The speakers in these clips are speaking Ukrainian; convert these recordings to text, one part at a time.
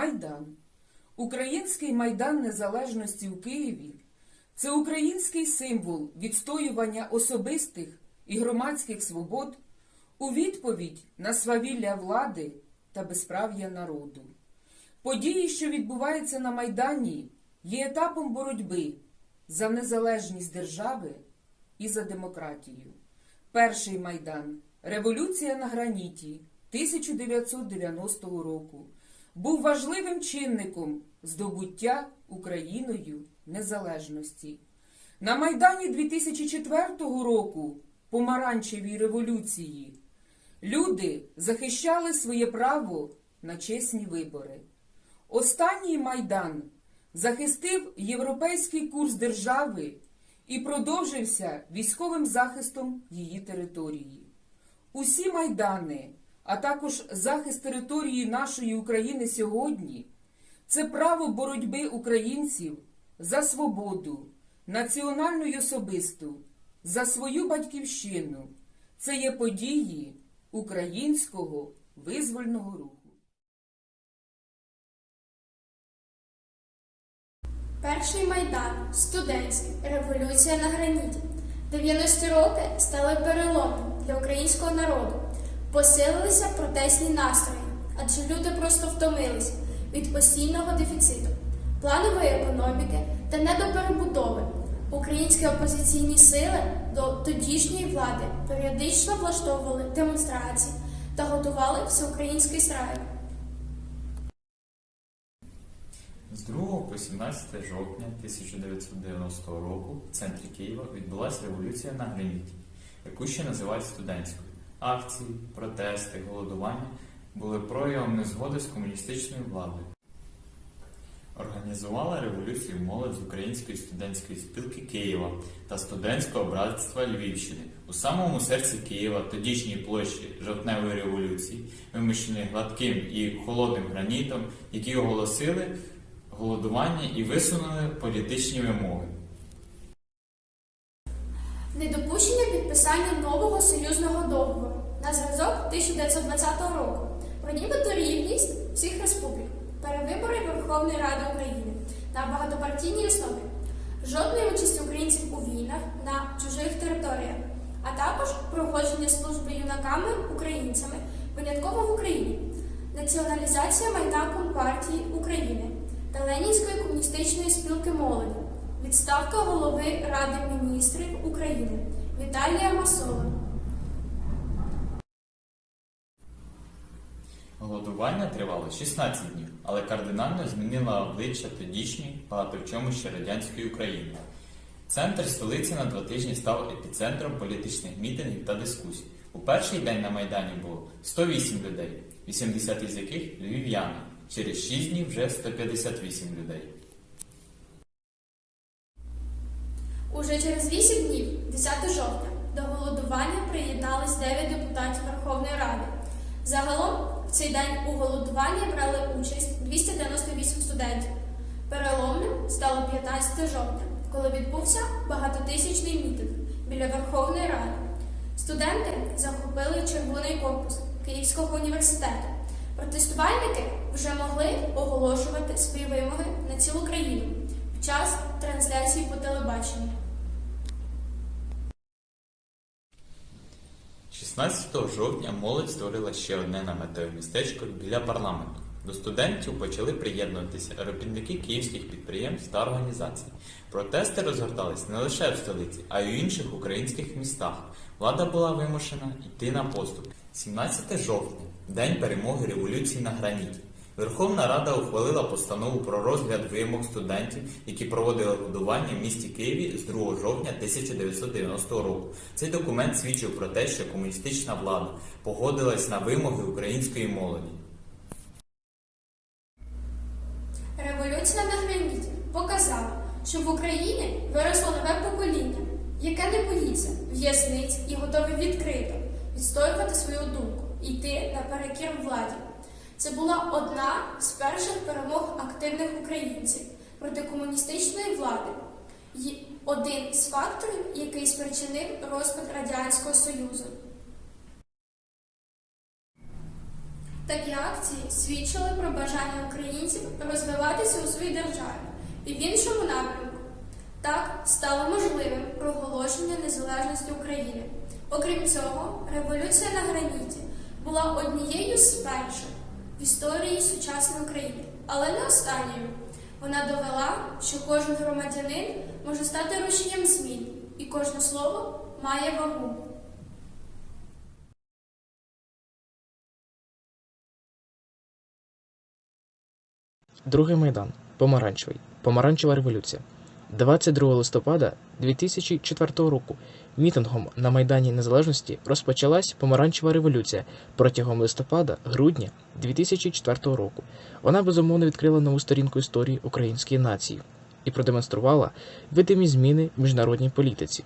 Майдан. Український Майдан Незалежності у Києві це український символ відстоювання особистих і громадських свобод у відповідь на свавілля влади та безправ'я народу. Події, що відбуваються на Майдані, є етапом боротьби за незалежність держави і за демократію. Перший майдан Революція на граніті 1990 року був важливим чинником здобуття Україною незалежності. На Майдані 2004 року помаранчевій революції люди захищали своє право на чесні вибори. Останній майдан захистив європейський курс держави і продовжився військовим захистом її території. Усі майдани, а також захист території нашої України сьогодні це право боротьби українців за свободу, національну й особисту, за свою батьківщину. Це є події українського визвольного руху. Перший майдан студентський революція на граніті. 90-ті роки стали переломом для українського народу. Посилилися протестні настрої, адже люди просто втомилися від постійного дефіциту, планової економіки та недоперебудови. Українські опозиційні сили до тодішньої влади періодично влаштовували демонстрації та готували всеукраїнський страйк. З 2 по 17 жовтня 1990 року в центрі Києва відбулася революція на граніті, яку ще називають студентською. Акції, протести, голодування були проявом незгоди з комуністичною владою. Організувала революцію молодь з Української студентської спілки Києва та студентського братства Львівщини у самому серці Києва, тодішній площі жовтневої революції, вимощеної гладким і холодним гранітом, які оголосили голодування і висунули політичні вимоги. Недопущення підписання нового союзного договору на зразок 1920 року про нібито рівність всіх республік, перевибори Верховної Ради України на багатопартійній основі, жодної участі українців у війнах на чужих територіях, а також проходження служби юнаками українцями винятково в Україні, націоналізація майна Компартії України та Ленінської комуністичної спілки молоді. Відставка голови Ради міністрів України Віталія Масова. Голодування тривало 16 днів, але кардинально змінило обличчя тодішньої, багато в чому ще радянської України. Центр столиці на два тижні став епіцентром політичних мітингів та дискусій. У перший день на Майдані було 108 людей, 80 із яких львів'яни. Через 6 днів вже 158 людей. Уже через 8 днів, 10 жовтня, до голодування приєднались 9 депутатів Верховної Ради. Загалом в цей день у голодуванні брали участь 298 студентів. Переломним стало 15 жовтня, коли відбувся багатотисячний мітинг біля Верховної Ради. Студенти захопили червоний корпус Київського університету. Протестувальники вже могли оголошувати свої вимоги на цілу країну під час трансляції по телебаченню. 16 жовтня молодь створила ще одне наметове містечко біля парламенту. До студентів почали приєднуватися робітники київських підприємств та організацій. Протести розгортались не лише в столиці, а й у інших українських містах. Влада була вимушена йти на поступ. 17 жовтня день перемоги революції на граніті. Верховна Рада ухвалила постанову про розгляд вимог студентів, які проводили годування в місті Києві з 2 жовтня 1990 року. Цей документ свідчив про те, що комуністична влада погодилась на вимоги української молоді. Революція на граніті показала, що в Україні виросло нове покоління, яке не боїться в'язниць і готове відкрито відстоювати свою думку йти наперекір владі. Це була одна з перших перемог активних українців проти комуністичної влади. Один з факторів, який спричинив розпад Радянського Союзу. Такі акції свідчили про бажання українців розвиватися у своїй державі і в іншому напрямку. Так стало можливим проголошення незалежності України. Окрім цього, революція на граніті була однією з перших в історії сучасної України, але не останньою. Вона довела, що кожен громадянин може стати рушієм змін, і кожне слово має вагу. Другий майдан. Помаранчевий. Помаранчева революція. 22 листопада 2004 року мітингом на Майдані Незалежності розпочалась помаранчева революція протягом листопада-грудня 2004 року. Вона безумовно відкрила нову сторінку історії української нації і продемонструвала видимі зміни в міжнародній політиці.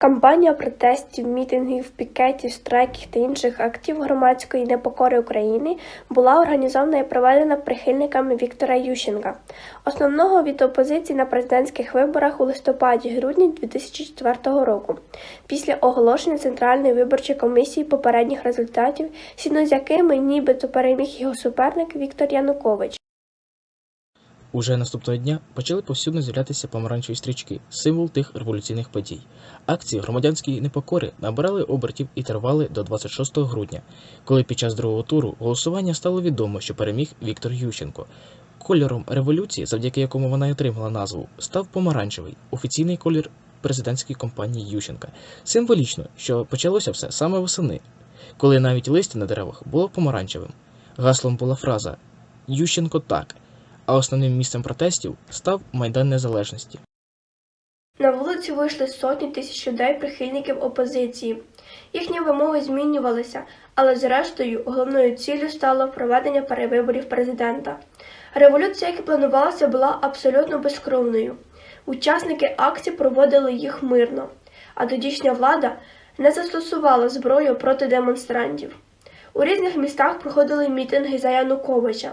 Кампанія протестів, мітингів, пікетів, страйків та інших актів громадської непокори України була організована і проведена прихильниками Віктора Ющенка, основного від опозиції на президентських виборах у листопаді-грудні 2004 року, після оголошення Центральної виборчої комісії попередніх результатів, згідно з якими нібито переміг його суперник Віктор Янукович. Уже наступного дня почали повсюдно з'являтися помаранчеві стрічки, символ тих революційних подій. Акції громадянської непокори набирали обертів і тривали до 26 грудня, коли під час другого туру голосування стало відомо, що переміг Віктор Ющенко. Кольором революції, завдяки якому вона й отримала назву, став помаранчевий, офіційний колір президентської кампанії Ющенка. Символічно, що почалося все саме восени, коли навіть листя на деревах було помаранчевим. Гаслом була фраза Ющенко так а основним місцем протестів став Майдан Незалежності. На вулиці вийшли сотні тисяч людей, прихильників опозиції. Їхні вимоги змінювалися, але зрештою головною ціллю стало проведення перевиборів президента. Революція, як і планувалося, була абсолютно безкровною. Учасники акцій проводили їх мирно, а тодішня влада не застосувала зброю проти демонстрантів. У різних містах проходили мітинги за Януковича,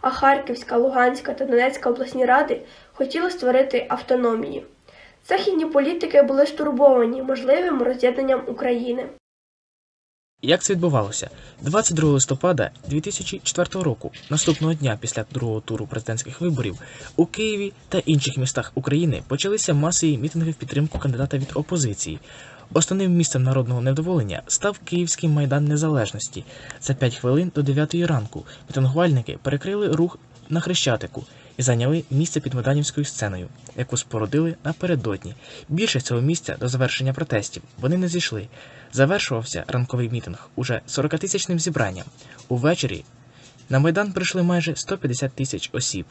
а Харківська, Луганська та Донецька обласні ради хотіли створити автономії. Західні політики були стурбовані можливим роз'єднанням України. Як це відбувалося? 22 листопада 2004 року, наступного дня після другого туру президентських виборів, у Києві та інших містах України почалися масові мітинги в підтримку кандидата від опозиції. Основним місцем народного невдоволення став Київський майдан Незалежності. За 5 хвилин до 9 ранку мітингувальники перекрили рух на Хрещатику і зайняли місце під Майданівською сценою, яку спорудили напередодні. Більше цього місця до завершення протестів вони не зійшли. Завершувався ранковий мітинг уже 40-тисячним зібранням. Увечері на майдан прийшли майже 150 тисяч осіб.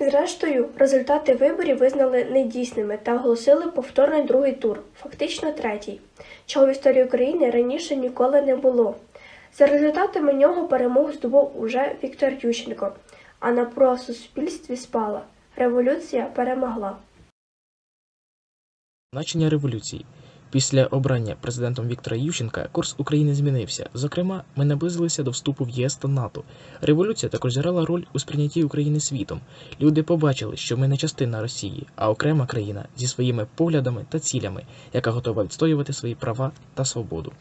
Зрештою, результати виборів визнали недійсними та оголосили повторний другий тур, фактично третій, чого в історії України раніше ніколи не було. За результатами нього перемогу здобув уже Віктор Ющенко, а напруга в суспільстві спала. Революція перемогла. Значення революції. Після обрання президентом Віктора Ющенка курс України змінився. Зокрема, ми наблизилися до вступу в єС та НАТО. Революція також зіграла роль у сприйнятті України світом. Люди побачили, що ми не частина Росії, а окрема країна зі своїми поглядами та цілями, яка готова відстоювати свої права та свободу.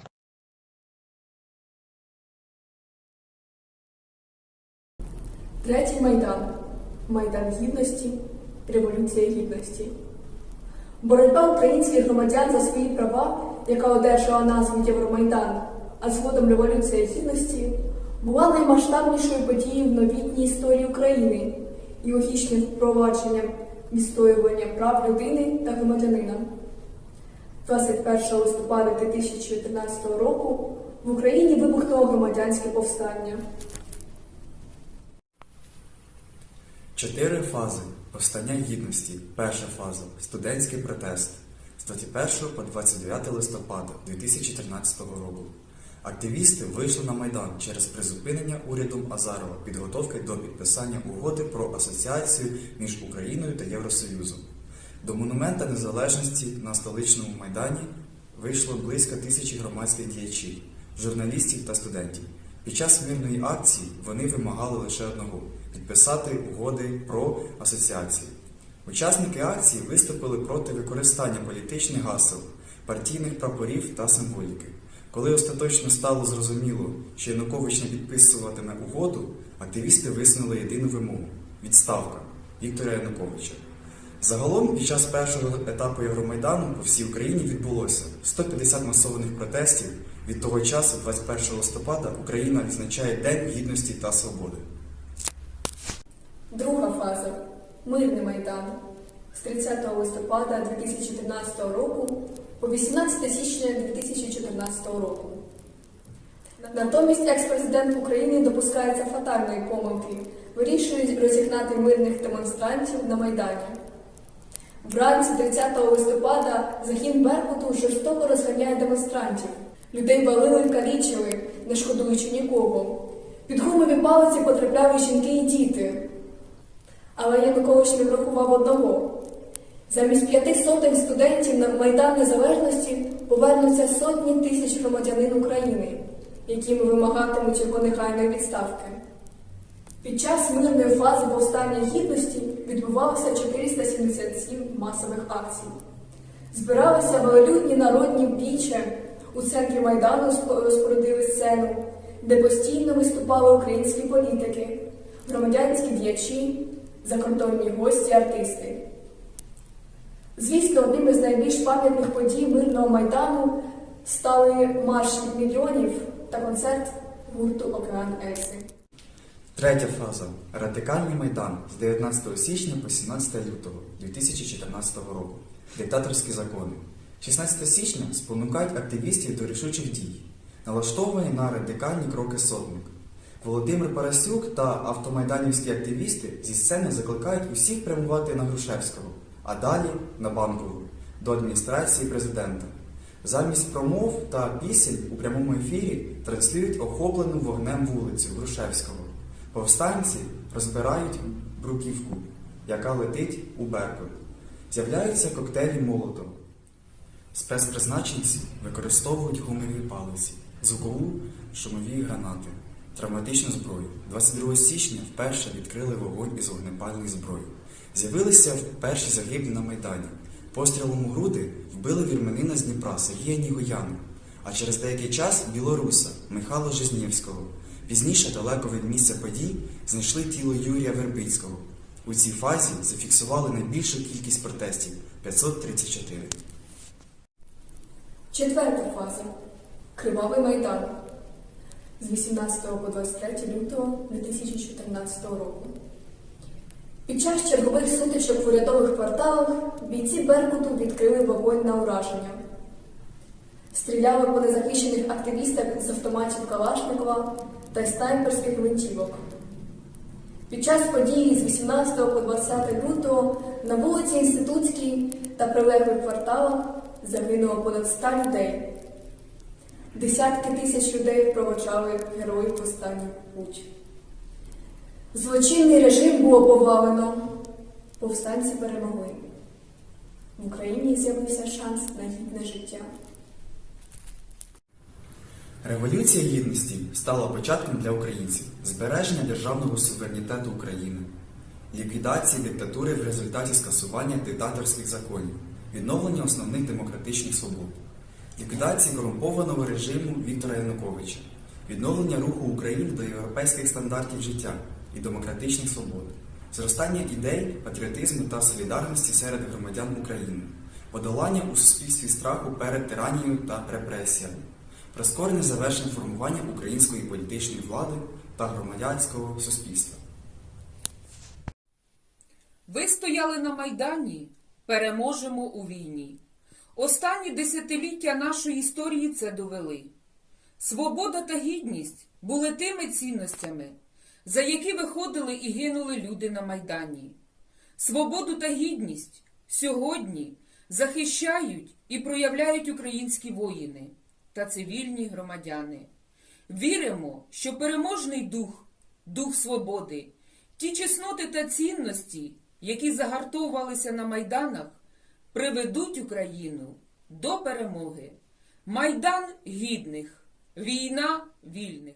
Третій Майдан. Майдан Гідності, Революція Гідності. Боротьба українських громадян за свої права, яка одержала назву Євромайдан, а згодом Революція Гідності, була наймасштабнішою подією в новітній історії України і логічним впровадженням відстоювання прав людини та громадянина. 21 листопада 2014 року в Україні вибухнуло громадянське повстання. Чотири фази повстання гідності. Перша фаза студентський протест з 21 по 29 листопада 2013 року. Активісти вийшли на Майдан через призупинення урядом Азарова підготовки до підписання угоди про асоціацію між Україною та Євросоюзом. До монумента незалежності на столичному майдані вийшло близько тисячі громадських діячів, журналістів та студентів. Під час мирної акції вони вимагали лише одного підписати угоди про асоціацію. Учасники акції виступили проти використання політичних гасел, партійних прапорів та символіки. Коли остаточно стало зрозуміло, що Янукович не підписуватиме угоду, активісти висунули єдину вимогу відставка Віктора Януковича. Загалом під час першого етапу Євромайдану по всій Україні відбулося 150 масованих протестів. Від того часу, 21 листопада, Україна відзначає День гідності та свободи. Друга фаза мирний майдан з 30 листопада 2013 року по 18 січня 2014 року. Натомість екс-президент України допускається фатальної помилки, вирішує розігнати мирних демонстрантів на Майдані. Вранці 30 листопада загін Беркуту жорстоко розганяє демонстрантів. Людей валили, калічили, не шкодуючи нікого. Під гумові палиці потрапляли жінки і діти. Але Янукович не врахував одного. Замість п'яти сотень студентів на Майдан Незалежності повернуться сотні тисяч громадянин України, якими вимагатимуть його негайної відставки. Під час мирної фази повстання гідності відбувалося 477 масових акцій. Збиралися велолюдні народні біче. У центрі Майдану спо- сцену, де постійно виступали українські політики, громадянські діячі, закордонні гості, артисти. Звісно, одним із найбільш пам'ятних подій мирного майдану стали марш мільйонів та концерт гурту Океан Ельзи. Третя фаза радикальний майдан з 19 січня по 17 лютого 2014 року. Диктаторські закони. 16 січня спонукають активістів до рішучих дій, налаштовані на радикальні кроки сотник. Володимир Парасюк та автомайданівські активісти зі сцени закликають усіх прямувати на Грушевського, а далі на Банкову, до адміністрації президента. Замість промов та пісень у прямому ефірі транслюють охоплену вогнем вулицю Грушевського. Повстанці розбирають бруківку, яка летить у Беркут. З'являються коктейлі Молотов. Спецпризначенці використовують гумові палиці, звукову шумові гранати, травматичну зброю. 22 січня вперше відкрили вогонь із вогнепальної зброї. З'явилися перші загиблі на Майдані. Пострілом у груди вбили вірменина з Дніпра Сергія Нігояна, а через деякий час білоруса Михайла Жизнєвського. Пізніше, далеко від місця подій, знайшли тіло Юрія Вербицького. У цій фазі зафіксували найбільшу кількість протестів 534. Четверта фаза Кривавий майдан з 18 по 23 лютого 2014 року. Під час чергових сутичок в урядових кварталах бійці Беркуту відкрили вогонь на ураження. Стріляли по незахищених активістах з автоматів Калашникова та снайперських гвинтівок. Під час події з 18 по 20 лютого на вулиці Інститутській та прилеглих кварталах загинуло понад 100 людей. Десятки тисяч людей проводжали героїв в останній путь. Злочинний режим було повалено. Повстанці перемогли. В Україні з'явився шанс на гідне життя. Революція Гідності стала початком для українців збереження державного суверенітету України, ліквідації диктатури в результаті скасування диктаторських законів, відновлення основних демократичних свобод, ліквідації корумпованого режиму Віктора Януковича, відновлення руху України до європейських стандартів життя і демократичних свобод, зростання ідей патріотизму та солідарності серед громадян України, подолання у суспільстві страху перед тиранією та репресіями прискорене завершення формування української політичної влади та громадянського суспільства. Ви стояли на Майдані, переможемо у війні. Останні десятиліття нашої історії це довели. Свобода та гідність були тими цінностями, за які виходили і гинули люди на Майдані. Свободу та гідність сьогодні захищають і проявляють українські воїни та цивільні громадяни. Віримо, що переможний дух, дух свободи, ті чесноти та цінності, які загартовувалися на майданах, приведуть Україну до перемоги. Майдан гідних, війна вільних.